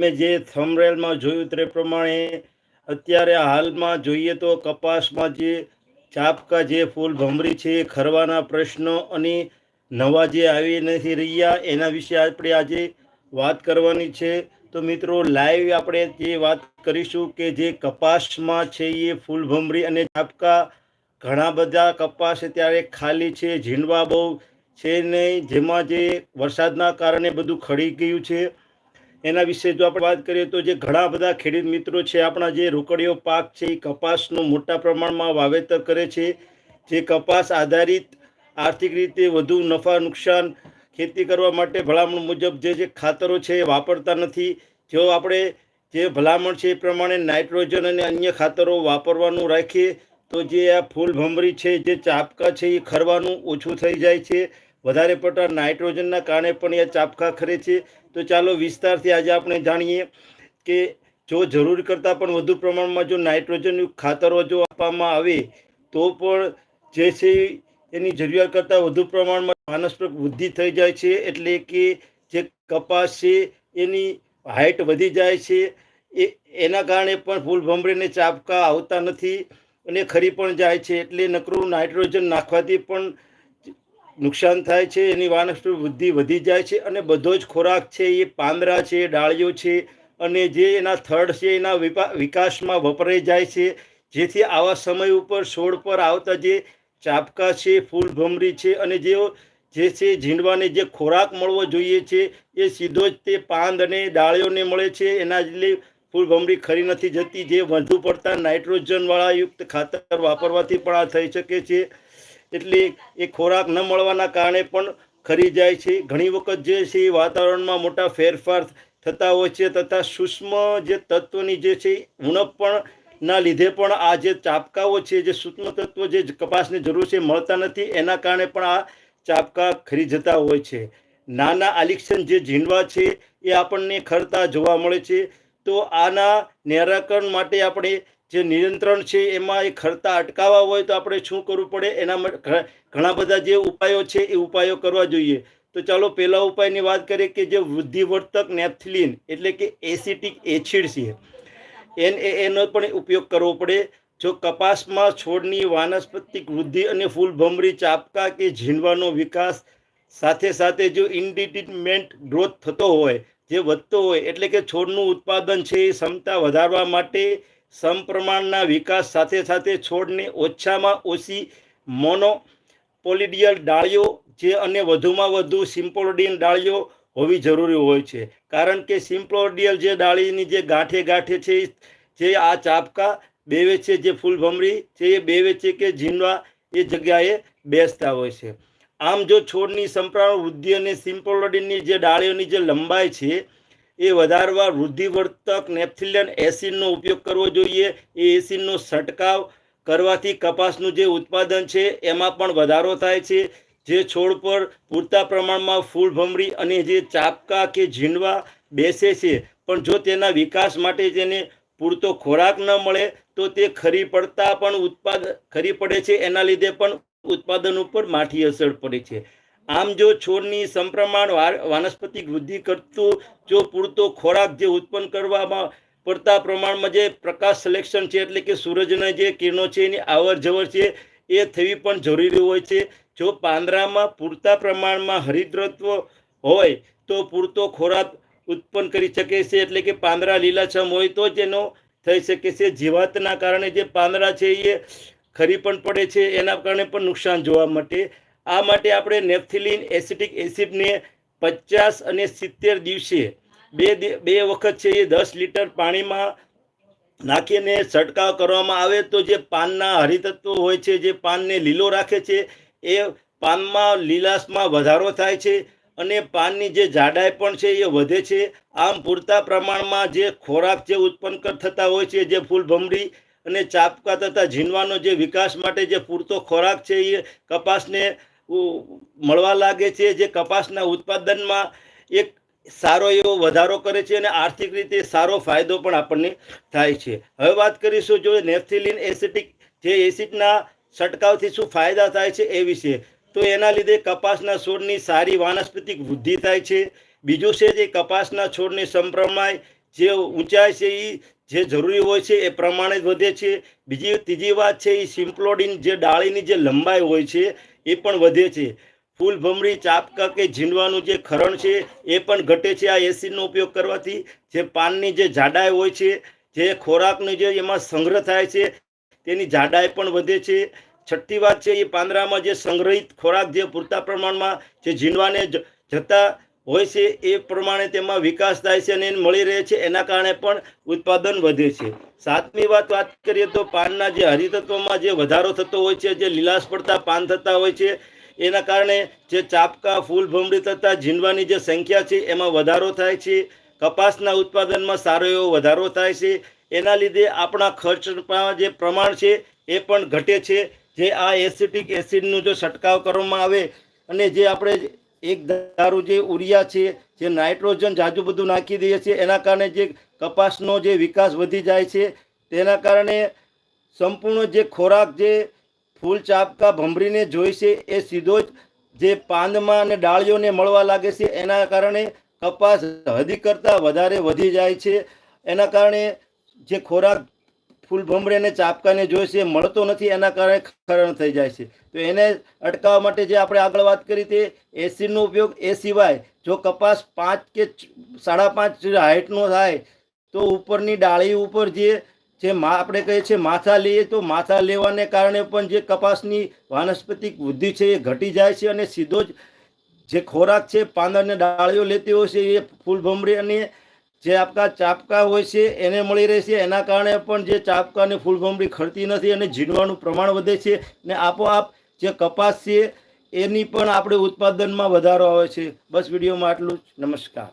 મેં જે થમરેલમાં જોયું તે પ્રમાણે અત્યારે હાલમાં જોઈએ તો કપાસમાં જે ચાપકા જે ફૂલ ભમરી છે ખરવાના પ્રશ્નો અને નવા જે આવી નથી રહ્યા એના વિશે આપણે આજે વાત કરવાની છે. તો મિત્રો લાઈવ આપણે જે વાત કરીશું કે જે કપાસમાં છે એ ફૂલ ભમરી અને ચાપકા ઘણા બધા કપાસ અત્યારે ખાલી છે, ઝીંડવા બહુ છે નહીં, જેમાં જે વરસાદના કારણે બધું ખડી ગયું છે. એના વિશે જો આપણે વાત કરીએ તો જે ઘણા બધા ખેડૂત મિત્રો છે, આપણા જે રોકડીયો પાક છે, એ કપાસનું મોટા પ્રમાણમાં વાવેતર કરે છે. જે કપાસ આધારિત આર્થિક રીતે વધુ નફા નુકસાન ખેતી કરવા માટે ભલામણ મુજબ જે જે ખાતરો છે, એ વાપરતા નથી. જો આપણે જે ભલામણ છે, એ પ્રમાણે નાઇટ્રોજન અને અન્ય ખાતરો વાપરવાનું રાખીએ, તો જે આ ફૂલ ભમરી છે, જે ચાપકા છે, એ ખરવાનું ઓછું થઈ જાય છે. વધારે પડતા નાઇટ્રોજનના કારણે પણ એ ચાપકા ખરે છે. તો ચાલો વિસ્તારથી આજે આપણે જાણીએ કે જો જરૂર કરતાં પણ વધુ પ્રમાણમાં જો નાઇટ્રોજનયુક્ત ખાતરો જો આપવામાં આવે, તો પણ જે છે એની જરૂરિયાત કરતાં વધુ પ્રમાણમાં વાનસ્પતિક વૃદ્ધિ થઈ જાય છે. એટલે કે જે કપાસ છે એની હાઇટ વધી જાય છે. એ, એના કારણે પણ ફૂલ ભમરીને ચાપકા આવતા નથી અને ખરી પણ જાય છે. એટલે નકરું નાઇટ્રોજન નાખવાથી પણ નુકસાન થાય છે, એની વાનસ્પતિ વૃદ્ધિ વધી જાય છે અને બધો જ ખોરાક છે એ પાંદરા છે, ડાળીઓ છે અને જે એના થડ છે, એના વિકાસમાં વપરાઈ જાય છે. જેથી આવા સમય ઉપર છોડ પર આવતા જે ચાપકા છે ફૂલ ભમરી છે અને જે જે છે ઝીંડવાને જે ખોરાક મળવો જોઈએ છે, એ સીધો જ તે પાંદ અને ડાળીઓને મળે છે. એના એટલે ફૂલ ભમરી ખરી નથી જતી. જે વધુ પડતા નાઇટ્રોજનવાળા યુક્ત ખાતર વાપરવાથી પણ આ થઈ શકે છે. એટલે એ ખોરાક ન મળવાના કારણે પણ ખરી જાય છે. ઘણી વખત જે છે એ વાતાવરણમાં મોટા ફેરફાર થતા હોય છે તથા સૂક્ષ્મ જે તત્વની જે છે ઉણપ પણ ના લીધે પણ આ જે ચાપકાઓ છે, જે સૂક્ષ્મ તત્વ જે કપાસની જરૂર છે મળતા નથી. એના કારણે પણ આ ચાપકા ખરી જતા હોય છે. નાના આલિક્ષણ જે ઝીંડવા છે એ આપણને ખરતા જોવા મળે છે. તો આના નિરાકરણ માટે આપણે જે નિયંત્રણ છે, એમાં એ ખરતા અટકાવવા હોય તો આપણે શું કરવું પડે? એના ઘણા બધા જે ઉપાયો છે, એ ઉપાયો કરવા જોઈએ. તો ચાલો, પહેલા ઉપાયની વાત કરીએ કે જે વૃદ્ધિવર્તક નેપ્થલિન એટલે કે એસિટિક એસિડ છે એન એ એનો પણ ઉપયોગ કરવો પડે. જો કપાસમાં છોડની વાનસ્પતિક વૃદ્ધિ અને ફૂલ ભમરી ચાપકા કે ઝીંડવાનો વિકાસ સાથે સાથે જો ઇન્ડિટમેન્ટ ગ્રોથ થતો હોય, જે વધતો હોય, એટલે કે છોડનું ઉત્પાદન છે એ ક્ષમતા વધારવા માટે સમપ્રમાણના વિકાસ સાથે સાથે છોડને ઓછામાં ઓછી મોનોપોલિડિયલ ડાળીઓ જે અને વધુમાં વધુ સિમ્પોલોડિયન ડાળીઓ હોવી જરૂરી હોય છે. કારણ કે સિમ્પોલોડિયલ જે ડાળીની જે ગાંઠે ગાંઠે છે, જે આ ચાપકા બેવે છે, જે ફૂલભમરી છે, એ બેવે છે કે ઝીંડવા, એ જગ્યાએ બેસતા હોય છે. આમ જો છોડની સંપ્રાણ વૃદ્ધિ અને સિમ્પોલોડિનની જે ડાળીઓની જે લંબાઈ છે એ વધારવા વૃદ્ધિવર્ધક નેપ્થિલિયન એસિડનો ઉપયોગ કરવો જોઈએ. એ એસિડનો છંટકાવ કરવાથી કપાસનું જે ઉત્પાદન છે, એમાં પણ વધારો થાય છે. જે છોડ પર પૂરતા પ્રમાણમાં ફૂલ ભમરી અને જે ચાપકા કે ઝીંડવા બેસે છે, પણ જો તેના વિકાસ માટે તેને પૂરતો ખોરાક ન મળે, તો તે ખરી પડતા પણ ઉત્પાદન ખરી પડે છે. એના લીધે પણ ઉત્પાદન ઉપર માઠી અસર પડે છે. આમ જો છોડની સંપ્રમાણ વાનસ્પતિક વૃદ્ધિ કરતું, જો પૂરતો ખોરાક જે ઉત્પન્ન કરવામાં પડતા પ્રમાણમાં જે પ્રકાશ સિલેક્શન છે, એટલે કે સૂરજના જે કિરણો છે, એની આવર જવર છે, એ થવી પણ જરૂરી હોય છે. જો પાંદડામાં પૂરતા પ્રમાણમાં હરિદ્રત્વ હોય, તો પૂરતો ખોરાક ઉત્પન્ન કરી શકે છે, એટલે કે પાંદડા લીલાછમ હોય તો જ એનો થઈ શકે છે. જીવાતના કારણે જે પાંદડા છે, એ ખરી પણ પડે છે, એના કારણે પણ નુકસાન જોવા માટે આ માટે આપણે નેપ્થિલિન એસિટિક એસિડને પચાસ અને સિત્તેર દિવસે બે બે વખત છે એ દસ લીટર પાણીમાં નાખીને છંટકાવ કરવામાં આવે તો જે પાનના હરિતત્વો હોય છે, જે પાનને લીલો રાખે છે, એ પાનમાં લીલાશમાં વધારો થાય છે અને પાનની જે જાડાઈ પણ છે એ વધે છે. આમ પૂરતા પ્રમાણમાં જે ખોરાક જે ઉત્પન્ન થતા હોય છે, જે ફૂલ ભમરી અને ચાપકા તથા ઝીણવાનો જે વિકાસ માટે જે પૂરતો ખોરાક છે એ કપાસને મળવા લાગે છે જે કપાસના ઉત્પાદનમાં એક સારો એવો વધારો કરે છે અને આર્થિક રીતે સારો ફાયદો પણ આપણને થાય છે. હવે વાત કરીશું જો નેપ્થિલિન એસિટિક જે એસિડના છંટકાવથી શું ફાયદા થાય છે એ વિશે. તો એના લીધે કપાસના છોડની સારી વાનસ્પતિક વૃદ્ધિ થાય છે. બીજું છે જે કપાસના છોડની સંપ્રમાય જે ઊંચાઈ છે એ જે જરૂરી હોય છે એ પ્રમાણે જ વધે છે. બીજી, ત્રીજી વાત છે એ સિમ્પ્લોડિન જે ડાળીની જે લંબાઈ હોય છે એ પણ વધે છે. ફૂલ ભમરી, ચાપકા કે ઝીંડવાનું જે ખરણ છે, એ પણ ઘટે છે આ એસિડનો ઉપયોગ કરવાથી. જે પાનની જે જાડાઈ હોય છે, જે ખોરાકનો જે એમાં સંગ્રહ થાય છે, તેની જાડાઈ પણ વધે છે. છઠ્ઠી વાત છે, એ પાંદડામાં જે સંગ્રહિત ખોરાક જે પૂરતા પ્રમાણમાં જે ઝીંડવાને જતા હોય છે, એ પ્રમાણે તેમાં વિકાસ થાય છે અને એને મળી રહે છે, એના કારણે પણ ઉત્પાદન વધે છે. સાતમી વાત વાત કરીએ તો પાનના જે હરિતત્વમાં જે વધારો થતો હોય છે, જે લીલાશ પડતા પાન થતા હોય છે, એના કારણે જે ચાપકા, ફૂલ ભમરી થતા, ઝીંડવાની જે સંખ્યા છે, એમાં વધારો થાય છે. કપાસના ઉત્પાદનમાં સારો એવો વધારો થાય છે. એના લીધે આપણા ખર્ચમાં જે પ્રમાણ છે, એ પણ ઘટે છે. જે આ એસિટિક એસિડનું જો છંટકાવ કરવામાં આવે અને જે આપણે એક દારૂ જે ઉરિયા છે, જે નાઇટ્રોજન જાજુ બધું નાખી દઈએ છીએ, એના કારણે જે કપાસનો જે વિકાસ વધી જાય છે, તેના કારણે સંપૂર્ણ જે ખોરાક જે ફૂલ ચાપકા ભમરીને જોઈ છે, એ સીધો જ જે પાંદમાં અને ડાળીઓને મળવા લાગે છે, એના કારણે કપાસ હદી કરતાં વધારે વધી જાય છે, એના કારણે જે ખોરાક ફૂલ ભમરેને ચાપકાને જોઈ છે, મળતો નથી, એના કારણે ખરણ થઈ જાય છે. તો એને અટકાવવા માટે જે આપણે આગળ વાત કરી તે એસિડનો ઉપયોગ એ સિવાય જો કપાસ પાંચ કે સાડા પાંચ હાઇટનો થાય, તો ઉપરની ડાળી ઉપર જે જે આપણે કહીએ છીએ માથા લઈએ, તો માથા લેવાને કારણે પણ જે કપાસની વાનસ્પતિક વૃદ્ધિ છે એ ઘટી જાય છે અને સીધો જ જે ખોરાક છે પાંદરને ડાળીઓ લેતી હોય છે, એ ફૂલ ભમરી અને જે આપકા ચાપકા હોય છે, એને મળી રહેશે એના કારણે પણ જે ચાપકાની અને ફૂલ ખરતી નથી અને ઝીણવાનું પ્રમાણ વધે છે ને આપોઆપ જે કપાસ છે, એની પણ આપણે ઉત્પાદનમાં વધારો આવે છે. બસ વિડીયોમાં આટલું જ. નમસ્કાર.